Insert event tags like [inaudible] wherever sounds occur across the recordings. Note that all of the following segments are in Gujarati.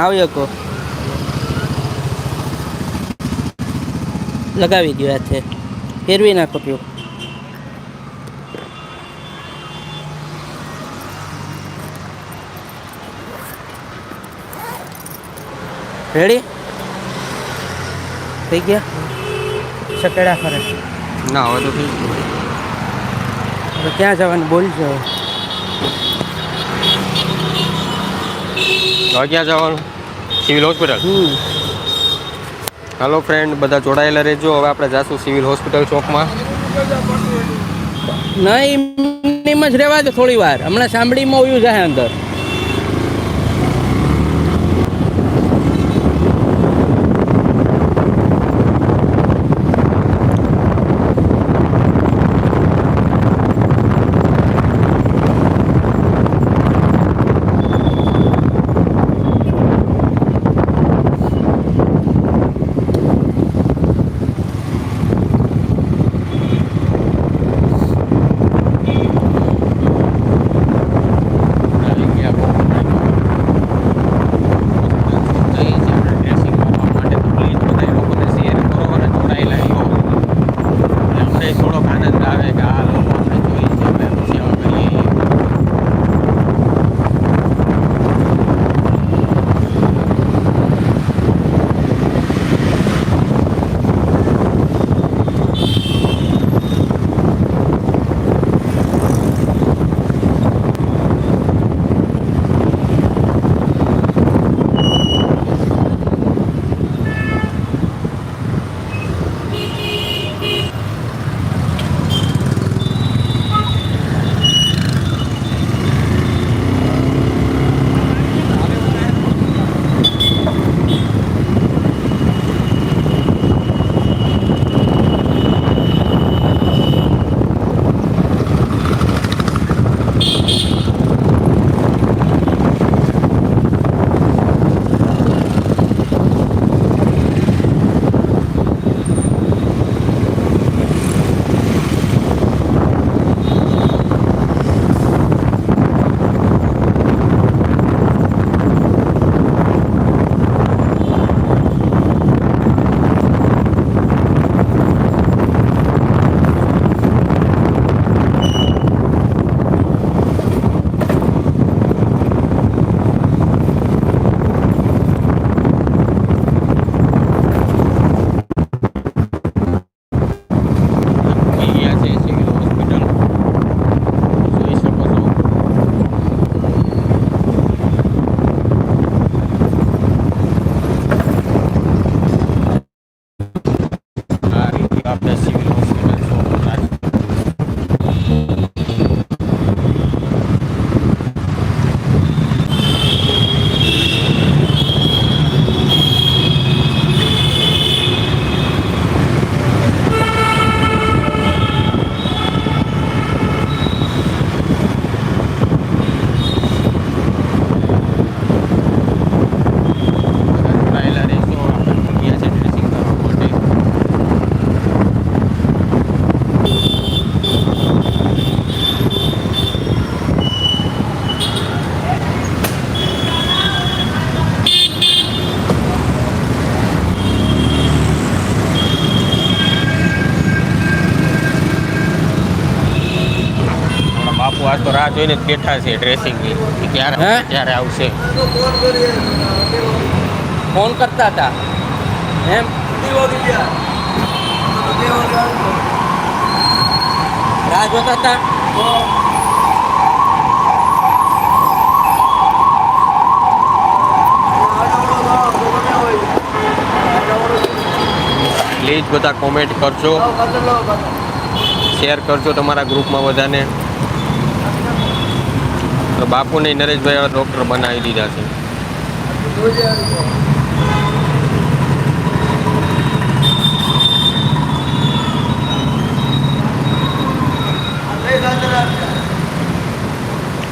આવી શકો. લગાવી દો હાથે. ફેરવી નાખો ટ્યુબ રેડી થઈ ગયા? સકેડા ફરે. ના હવે તો થઈ ગયું. ક્યાં જવાનું? બોલજો હવે ક્યાં જવાનું. Civil hospital? હાલો ફ્રેન્ડ બધા જોડાયેલા રહેજો. હવે આપણે જાશું સિવિલ હોસ્પિટલ ચોકમાં. નહીં જ રહેવા દો થોડી વાર. હમણાં સાંભળીમાં ઉયું જાય અંદર. જોઈને બેઠા છે ડ્રેસિંગની કે ક્યારે હે? ક્યારે આવશે. ફોન કરતા હતા. એમ? રાહ જોતા હતા? પ્લીઝ બધા કોમેન્ટ કરજો. શેર કરજો તમારા ગ્રુપમાં બધાને. તો બાપુને નરેશભાઈ ડૉક્ટર બનાવી દીધા છે.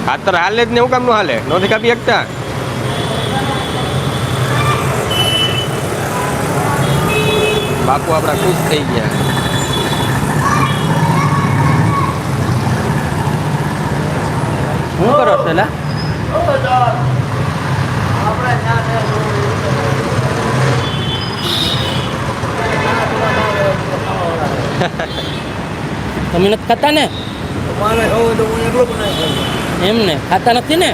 ખાતર હાલે જ ને એવું કામનું હાલે નથી કાપી શકતા બાપુ આપણા ખુશ થઈ ગયા. શું કરો છો લા તમે નથી ખાતા ને. એમ ને ખાતા નથી ને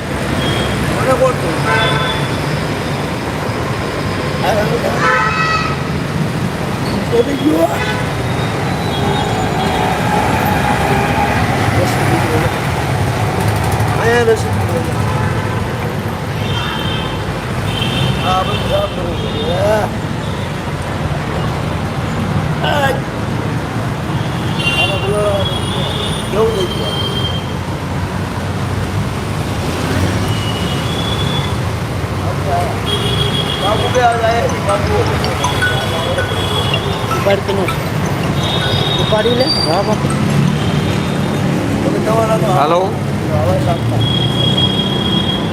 મને કોણ કહે? આ રંગ છે. તો બીજું આ. અહીંયા પીધો. આ બધું સાફ કરવું કેવું થઈ ગયું બાપુ કે બાપુ ઉપાડતી નું ઉપાડી લે હા બાપુ હાલો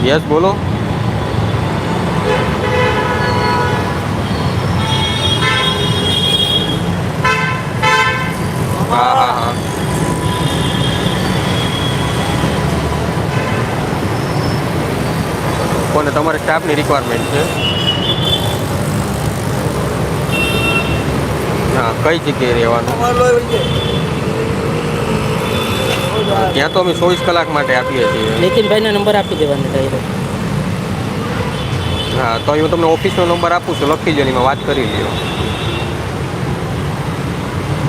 યસ બોલો. હા હા હા. કોને તમારે સ્ટાફની રિક્વાયરમેન્ટ છે? હા કઈ જગ્યાએ રહેવાનું તમારે લોહી વહી જાય ત્યાં તો અમે ચોવીસ કલાક માટે આપીએ છીએ. નીતિનભાઈના નંબર આપી દેવાનો ડાયરેક્ટ હા તો હું તમને ઓફિસનો નંબર આપું છું લખી લો એમાં વાત કરી લ્યો.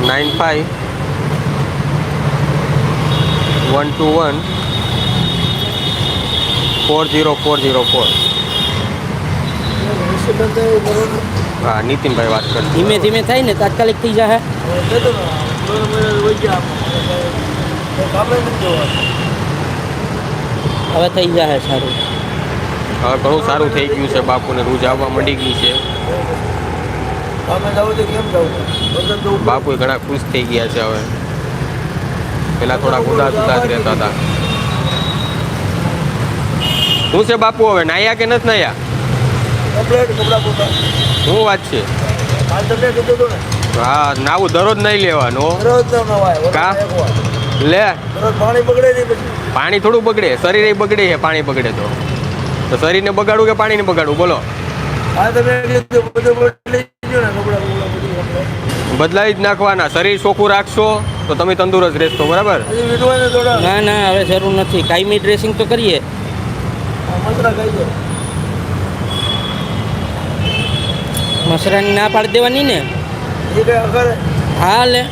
Nine five one two one four zero four zero four. હા નીતિનભાઈ વાત કરી ધીમે ધીમે થાય ને તાત્કાલિક થઈ જાય હવે થઈ જાય સારું. હવે ઘણું સારું થઈ ગયું છે બાપુને રોજ આવવા મંડી ગયું છે. બાપુ ઘણા ખુશ થઈ ગયા છે હવે. પેલા થોડા ઉદાસ ઉદાસ રહેતા હતા. શું છે બાપુ હવે નાયા કે નથી નાયા? શું વાત છે? કાલ તમને કીધું હતું ને. હા નાવું દરરોજ નહીં લેવાનું કા? લે. પાણી બગડે નહીં પછી. પાણી થોડું બગડે. શરીરે બગડે છે પાણી બગડે તો. તો શરીરને બગાડવું કે પાણીને બગાડવું? બોલો. તમે બદલાવી જ નાખવાના. શરીર ચોખ્ખું રાખશો તો તમે તંદુરસ્ત રહેશો બરાબર? ના ના હવે જરૂર નથી. કાયમી ડ્રેસિંગ તો કરીએ. મસરાની ના પાડી દેવાની ને? હા લે.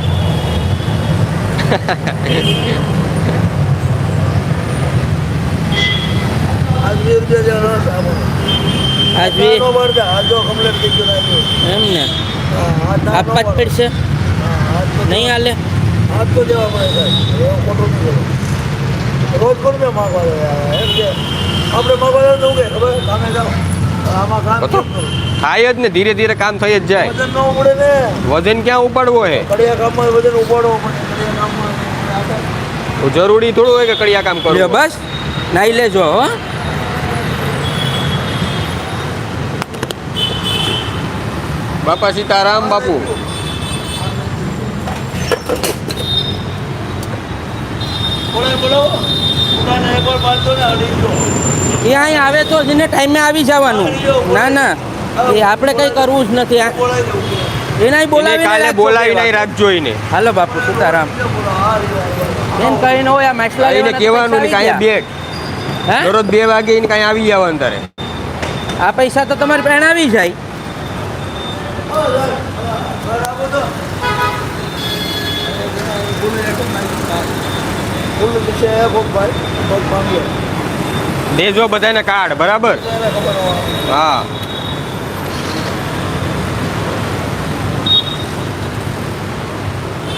આજ વીસ રૂપિયા જેવો રસ આપો. આજ બી નાનો પડતા, આજ જો કમ્પ્લેટ થઈ ગયું નાખ્યું. એમ ને? હા, આજ આપવા જ પડશે નહીં હાલે? આજ તો દેવા પડે ખોટું રોજ કોણ મેં માગવા એમ કે આપણે માગવા તો કે? ખબર? કામે જાઓ. થાય જ ને ધીરે ધીરે કામ થઈ જ જાય. વજન ન ઉપડે ને. વજન ક્યાં ઉપાડવો હે? કડિયા કામમાં વજન ઉપાડવો પડે જરૂરી થોડું હોય કે કડિયા કામ કરો બસ નાઈ લેજો હો. બાપા સીતારામ બાપુ. બોલે બોલો અહીં આવે તો જ એને ટાઈમે આવી જવાનું. ના ના. એ આપણે કંઈ કરવું જ નથી. એનાય એને બોલાવી કાલે બોલાવી નહીં રાખજો એને. હાલો બાપુ સીતારામ. એમ આ ન એમ કહીને હોય આ મેસલા એને કહેવાનું ને કાંઈ આવી બે હે? દરરોજ બે વાગે એને કાંઈ આવી જવાનું તારે આ પૈસા તો તમારી પાસે આવી જાય. ફૂલ વિશે કોક ભાઈ કોક માંગ્યો દેજો બધાને કાર્ડ બરાબર. હા.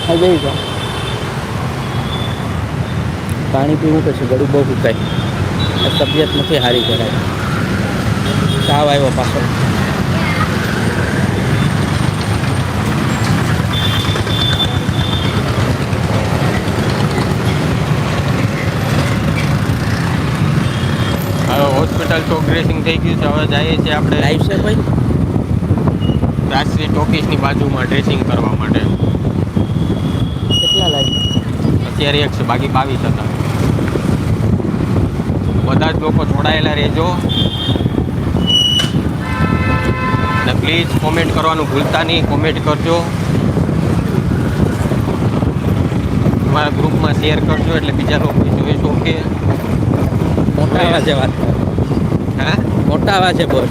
ખાઈ જઈ જાઓ. પાણી પીવું પછી ગળું બહુ ફૂકાય તબિયત નથી સારી કરાય. તાવ આવ્યો પાછો. હવે હોસ્પિટલ ડ્રેસિંગ થઈ ગયું છે. હવે જઈએ છીએ આપણે લાઈવ છે ભાઈ. રાજશ્રી ટોકીસની બાજુમાં ડ્રેસિંગ કરવા માટે. કેટલા લાઈવ અત્યારે એક છે બાકી બાવીસ હતા. બધા જ લોકો જોડાયેલા રહેજો. પ્લીઝ કોમેન્ટ કરવાનું ભૂલતા નહીં કોમેન્ટ કરજો. તમારા ગ્રુપમાં શેર કરજો એટલે બીજા લોકો જોઈ શકે મોટા કરો. હે? મોટા છે બોલ.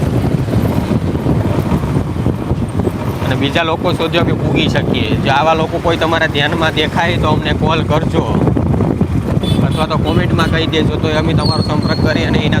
અને બીજા લોકો શોધ્યો કે પૂગી શકીએ. જો આવા લોકો કોઈ તમારા ધ્યાનમાં દેખાય તો અમને કોલ કરજો. અથવા તો કોમેન્ટમાં કહી દેજો તો અમે તમારો સંપર્ક કરી અને એના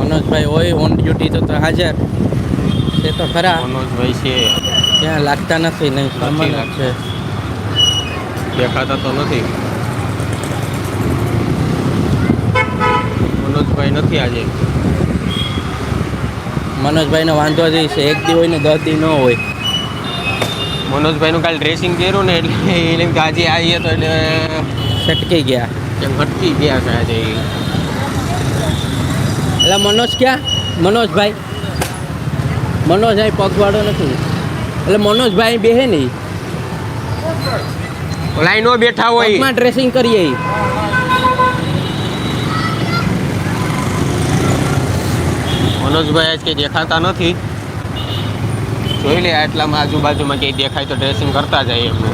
મનોજભાઈ હોય ઓન ડ્યુટી તો તો હાજર. એ તો ખરા. મનોજભાઈ છે. ત્યાં લાગતા નથી નહીં સામાન છે. દેખાતા તો નથી. મનોજભાઈ નથી આજે. મનોજભાઈનો વાંધો જ છે. એક દી હોય ને દસ દી ન હોય. મનોજભાઈનું કાલ ડ્રેસિંગ કર્યું ને એટલે એને કે આજે આવીએ તો એટલે છટકી ગયા. એમ ઘટકી ગયા છે આજે. એટલે મનોજ ક્યાં? મનોજભાઈ. મનોજ અહીં પગવાળો નથી. એટલે મનોજભાઈ બેહે નહીં. લાઈનો બેઠા હોય. એમાં ડ્રેસિંગ કરીએ. મનોજભાઈ આજ કંઈ દેખાતા નથી. જોઈ લે આટલામાં આજુબાજુમાં કંઈ દેખાય તો ડ્રેસિંગ કરતા જાય એમનું.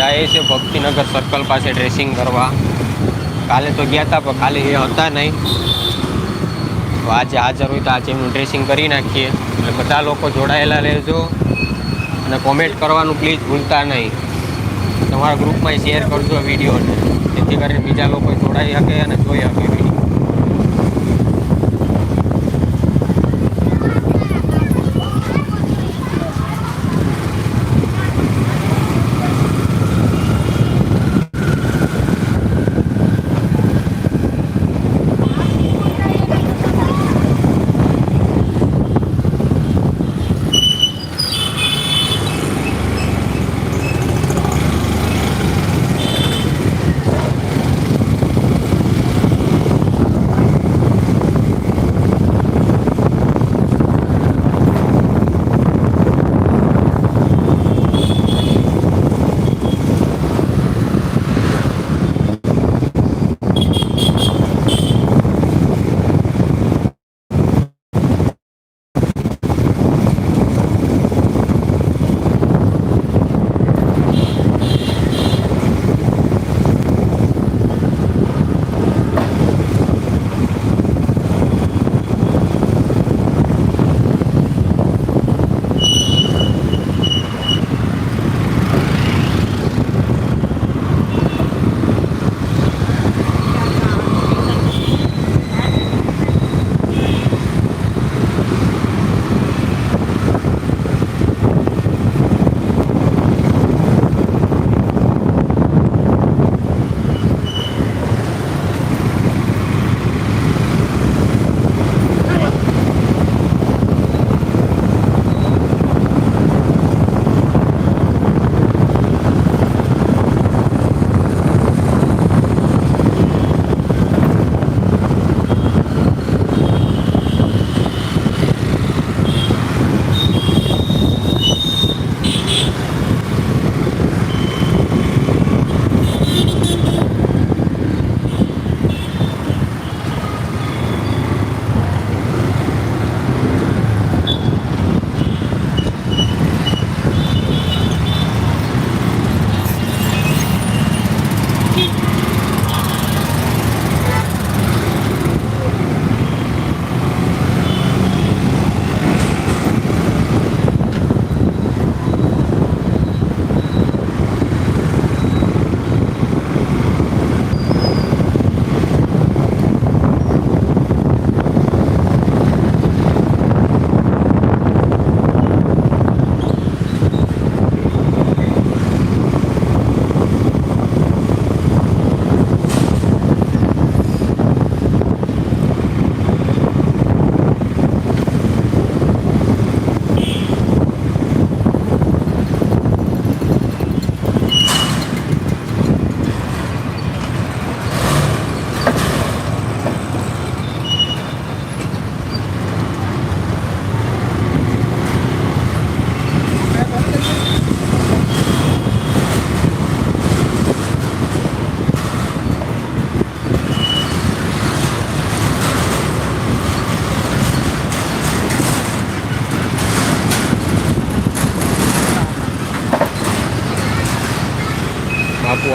જાય છે ભક્તિનગર સર્કલ પાસે ડ્રેસિંગ કરવા. કાલે તો ગયા હતા પણ કાલે એ હતા નહીં. તો આજે હાજર હોય તો આજે એમનું ડ્રેસિંગ કરી નાખીએ. એટલે બધા લોકો જોડાયેલા રહેજો. અને કોમેન્ટ કરવાનું પ્લીઝ ભૂલતા નહીં. તમારા ગ્રુપમાં શેર કરજો વિડીયોને જેથી કરીને બીજા લોકો જોડાઈ શકે અને જોઈ શકે.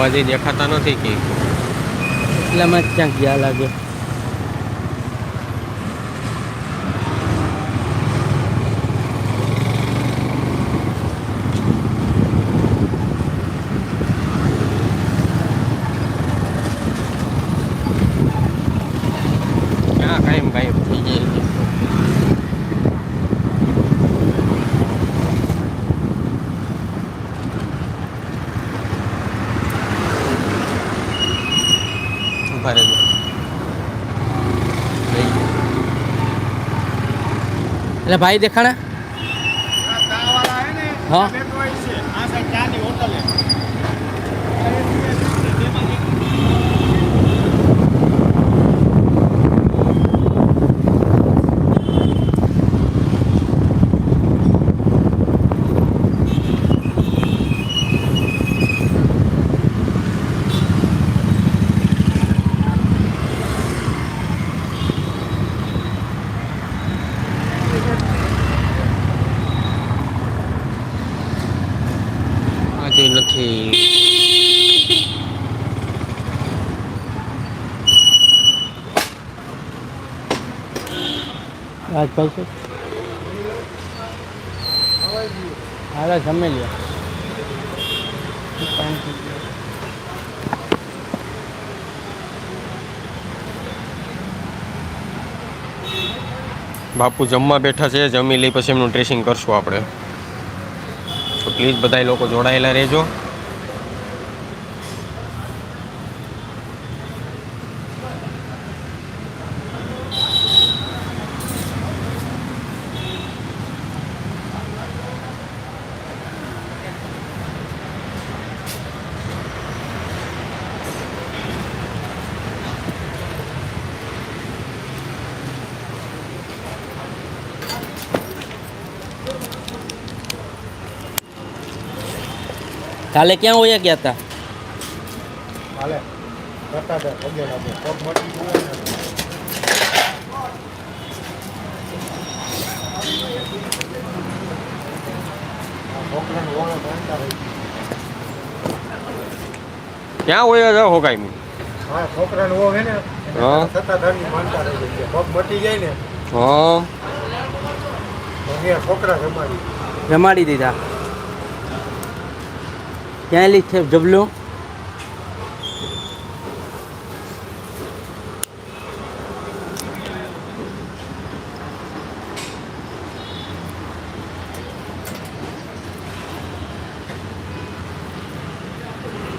વીડિયો દેખાતા નથી કે. એટલામાં જ ક્યાંક ગયા લાગે ક્યાં કાયમ ગાયબ થઈ જાય છે ઊભા રહેજો લઈ ગયો. એટલે ભાઈ દેખાણા? હા આજે નથી રાજભાઈ છે? હારા જમી લ્યા. બાપુ જમવા બેઠા છે, જમી લઈ પછી એમનું ડ્રેસિંગ કરશું આપણે. તો પ્લીઝ બધા લોકો જોડાયેલા રહેજો. કાલે ક્યાં હોયા ગયા હતા ક્યાં હોય જાઓ હો કાંઈ હા છોકરાને હે ને હા. સત્તાધારની માનતા રહી છે. પગ મટી જાય ને હા. છોકરા જમાડી જમાડી દીધા. ક્યાં લીધ છે જબલું.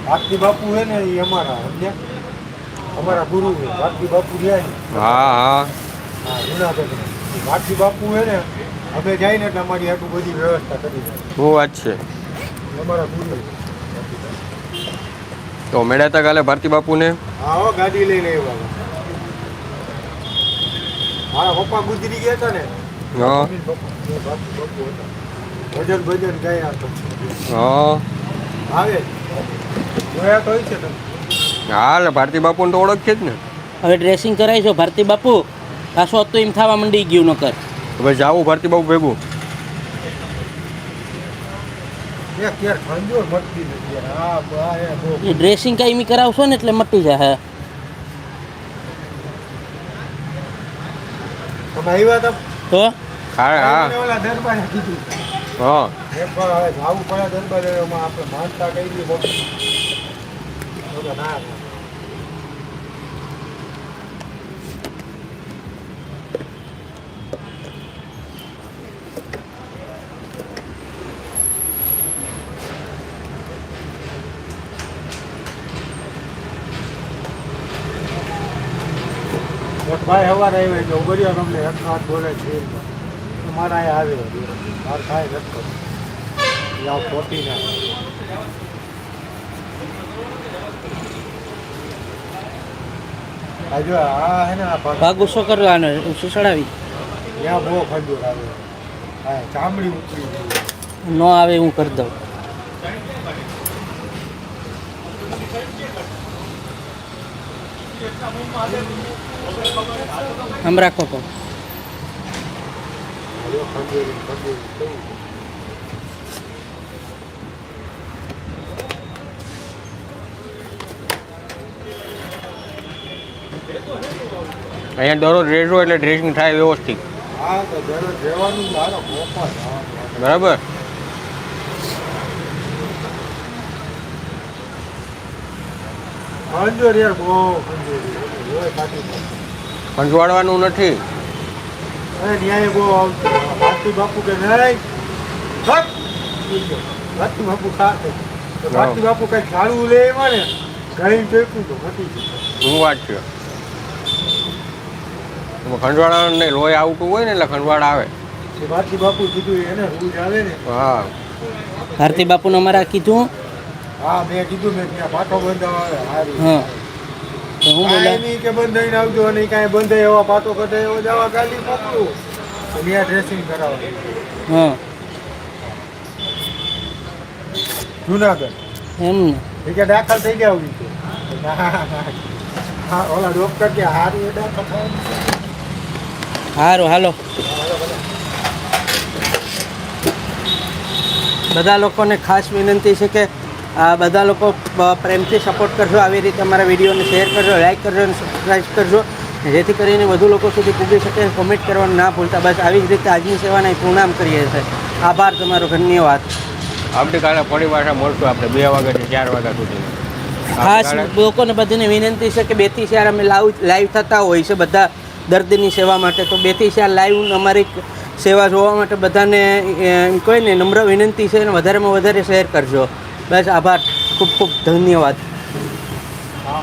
ભારતી બાપુ હે ને એ અમારા સમજ્યા? અમારા ગુરુ છે ભારતી બાપુ રહ્યા ને હા હા. હા જુનાગઢ ભારતી બાપુ હે ને અમે જાય ને એટલે અમારી આટલું બધી વ્યવસ્થા કરી દે બહુ વાત છે? અમારા ગુરુ તો મેળ્યા હતા કાલે ભારતી બાપુને? હા હો ગાડી લઈને આવ્યા મારા પપ્પા ગુજરી ગયા હતા ને. હા. ને ભજન ભજન ગયા હા. આવે. જોયા તો છે તમે. હા એટલે ભારતી બાપુને તો ઓળખીએ જ ને. હવે ડ્રેસિંગ કરાવીશો ભારતી બાપુ. પાછો તો એમ થવા મંડી ગયું નકર. હવે જાવું ભારતી બાપુ ભેગું. એ એ ડ્રેસિંગ કાંઈ કરાવશો ને એટલે મટી જાય હતા? તો હા હા. હા. એ પણ હવે જાવું પડે દરબાર એમાં આપણે માનતા કહી દઈએ બાપુ તો કે ના ના. એક ભાઈ સવારે આવ્યો એટલે ઉભર્યો તમને એક હાથ બોલે છે. મારા અહીંયા આવ્યો. માર થાય નથી કરતું જાઓ ખોટી ના આ જો આ હે ને આ ભાગ. ભાગ ગુસ્સો સુસડાવી ત્યાં બહુ ખંજોર આવે. હા ચામડી ઉતરી ન આવે હું કરી દઉં. આમ રાખો તો. અહીંયા દરરોજ રહેજો એટલે ડ્રેસિંગ થાય વ્યવસ્થિત. બરાબર? ખંજોર યાર બહુ ખંજોરી હોય ખંજવાડવાનું નથી. અરે ન્યાય બહુ આવતું. ભારતી બાપુ કે નહીં? બાપુ ખાતે. તો ભારતી બાપુ કઈ ઝાડવું લે એમાં ને? તો શું વાત છે. ખંડવાળા નહીં લોહી આવતું હોય ને એટલે ખંજવાળ આવે. એ ભારતી બાપુ કીધું એને રોજ આવે ને. હા. ભારતી બાપુને અમારા કીધું? હા મેં કીધું મેં ત્યાં પાટો બંધાવા આવે. હા. તો હું બોલા નહીં કે બંધાઈને આવજો અને કાંઈ બંધાય એવા પાટો કઢે એવો જવા ગાલી મોકલું તો ત્યાં ડ્રેસિંગ કરાવો હા. જુનાગઢ. એમ ને. કે દાખલ થઈ ગયા આવી. [laughs] હા ઓલા ડોક્ટર કે હારું એ દાખલ થવાનું હાલો. બધા લોકોને ખાસ વિનંતી છે કે બધા લોકો પ્રેમથી સપોર્ટ કરજો આવી રીતે અમારા વિડીયોને શેર કરજો લાઇક કરજો અને સબસ્ક્રાઈબ કરજો. જેથી કરીને વધુ લોકો સુધી પૂગી શકે કોમેન્ટ કરવાનું ના ભૂલતા. બસ આવી જ રીતે આજની સેવાને પૂર્ણામ કરીએ છીએ. આભાર તમારો ધન્યવાદ. આવતીકાલે ફરી પાછા મળશું આપણે. બે વાગ્યાથી ચાર વાગ્યા સુધી. ખાસ લોકોને બધાને વિનંતી છે કે બેથી ચાર અમે લાઈવ લાઈવ થતા હોય છે બધા દર્દીની સેવા માટે. તો બેથી ચાર લાઈવ અમારી સેવા જોવા માટે બધાને એમ કહે ને નમ્ર વિનંતી છે અને વધારેમાં વધારે શેર કરજો. બસ આભાર. ખૂબ ખૂબ ધન્યવાદ. હા